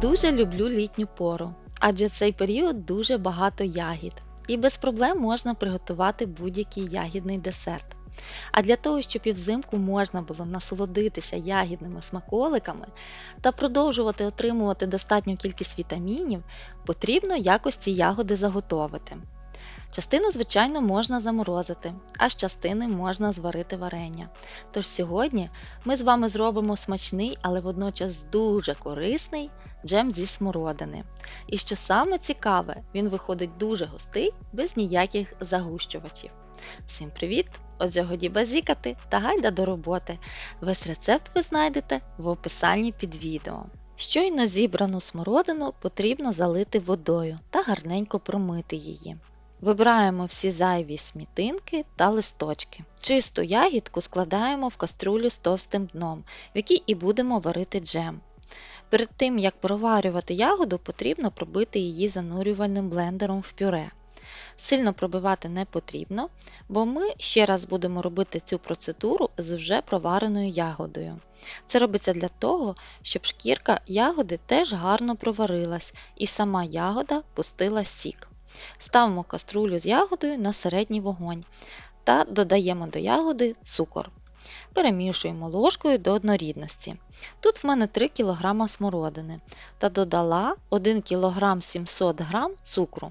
Дуже люблю літню пору, адже в цей період дуже багато ягід, і без проблем можна приготувати будь-який ягідний десерт. А для того, щоб і взимку можна було насолодитися ягідними смаколиками та продовжувати отримувати достатню кількість вітамінів, потрібно якось ці ягоди заготовити. Частину, звичайно, можна заморозити, а з частини можна зварити варення. Тож сьогодні ми з вами зробимо смачний, але водночас дуже корисний джем зі смородини. І що саме цікаве, він виходить дуже густий, без ніяких загущувачів. Всім привіт! Отже, годі базікати та гайда до роботи. Весь рецепт ви знайдете в описанні під відео. Щойно зібрану смородину потрібно залити водою та гарненько промити її. Вибираємо всі зайві смітинки та листочки. Чисту ягідку складаємо в каструлю з товстим дном, в якій і будемо варити джем. Перед тим, як проварювати ягоду, потрібно пробити її занурювальним блендером в пюре. Сильно пробивати не потрібно, бо ми ще раз будемо робити цю процедуру з вже провареною ягодою. Це робиться для того, щоб шкірка ягоди теж гарно проварилась і сама ягода пустила сік. Ставимо каструлю з ягодою на середній вогонь та додаємо до ягоди цукор. Перемішуємо ложкою до однорідності. Тут в мене 3 кг смородини та додала 1 кг 700 г цукру.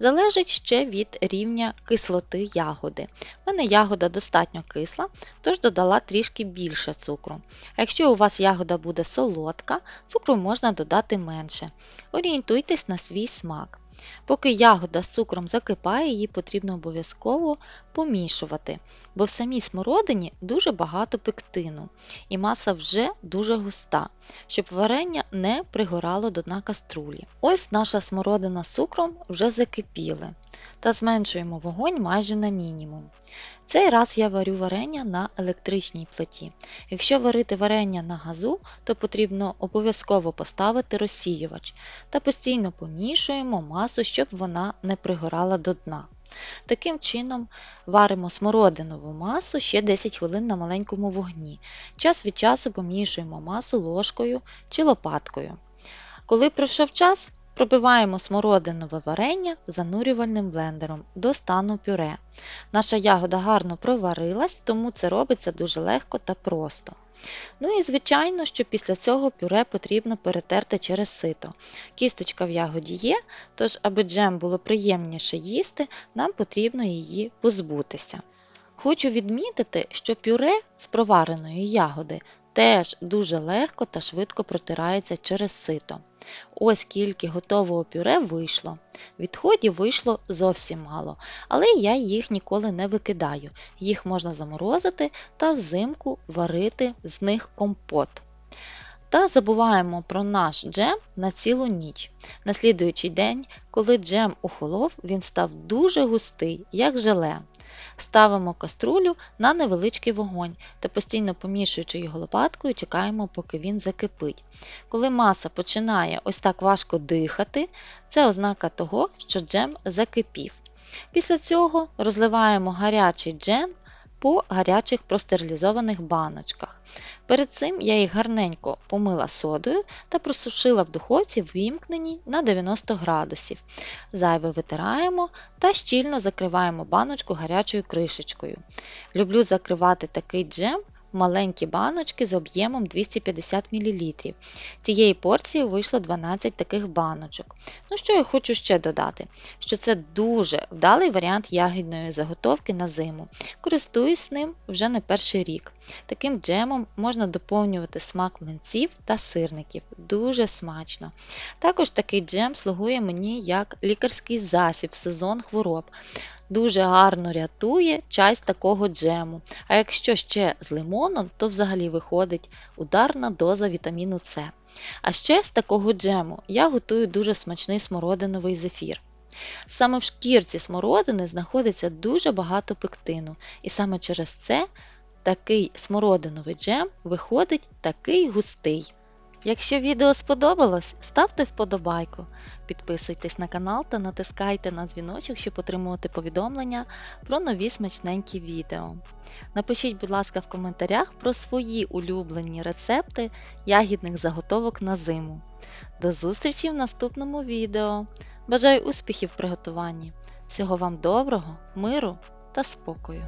Залежить ще від рівня кислоти ягоди. У мене ягода достатньо кисла, тож додала трішки більше цукру. А якщо у вас ягода буде солодка, цукру можна додати менше. Орієнтуйтесь на свій смак. Поки ягода з цукром закипає, її потрібно обов'язково помішувати, бо в самій смородині дуже багато пектину, і маса вже дуже густа, щоб варення не пригорало до дна каструлі. Ось наша смородина з цукром вже закипіли та зменшуємо вогонь майже на мінімум. Цей раз я варю варення на електричній плиті. Якщо варити варення на газу, то потрібно обов'язково поставити розсіювач та постійно помішуємо масу, щоб вона не пригорала до дна. Таким чином варимо смородинову масу ще 10 хвилин на маленькому вогні. Час від часу помішуємо масу ложкою чи лопаткою. Коли пройшов час, Пробиваємо смородинове варення занурювальним блендером до стану пюре. Наша ягода гарно проварилась, тому це робиться дуже легко та просто. Ну і звичайно, що після цього пюре потрібно перетерти через сито. Кісточка в ягоді є, тож, аби джем було приємніше їсти, нам потрібно її позбутися. Хочу відмітити, що пюре з провареної ягоди теж дуже легко та швидко протирається через сито. Ось скільки готового пюре вийшло. Відходів вийшло зовсім мало, але я їх ніколи не викидаю. Їх можна заморозити та взимку варити з них компот. Та забуваємо про наш джем на цілу ніч. На слідуючий день, коли джем охолов, він став дуже густий, як желе. Ставимо каструлю на невеличкий вогонь та постійно помішуючи його лопаткою, чекаємо, поки він закипить. Коли маса починає ось так важко дихати, це ознака того, що джем закипів. Після цього розливаємо гарячий джем по гарячих простерилізованих баночках. Перед цим я їх гарненько помила содою та просушила в духовці ввімкненій на 90 градусів. Зайве витираємо та щільно закриваємо баночку гарячою кришечкою. Люблю закривати такий джем маленькі баночки з об'ємом 250 мл. Цієї порції вийшло 12 таких баночок. Ну, що я хочу ще додати? Що це дуже вдалий варіант ягідної заготовки на зиму. Користуюсь ним вже не перший рік. Таким джемом можна доповнювати смак млинців та сирників. Дуже смачно. Також такий джем слугує мені як лікарський засіб в сезон хвороб дуже гарно рятує з такого джему. А якщо ще з лимоном, то взагалі виходить ударна доза вітаміну С. А ще з такого джему я готую дуже смачний смородиновий зефір. Саме в шкірці смородини знаходиться дуже багато пектину, і саме через це такий смородиновий джем виходить такий густий. Якщо відео сподобалось, ставте вподобайку, підписуйтесь на канал та натискайте на дзвіночок, щоб отримувати повідомлення про нові смачненькі відео. Напишіть, будь ласка, в коментарях про свої улюблені рецепти ягідних заготовок на зиму. До зустрічі в наступному відео! Бажаю успіхів в приготуванні! Всього вам доброго, миру та спокою!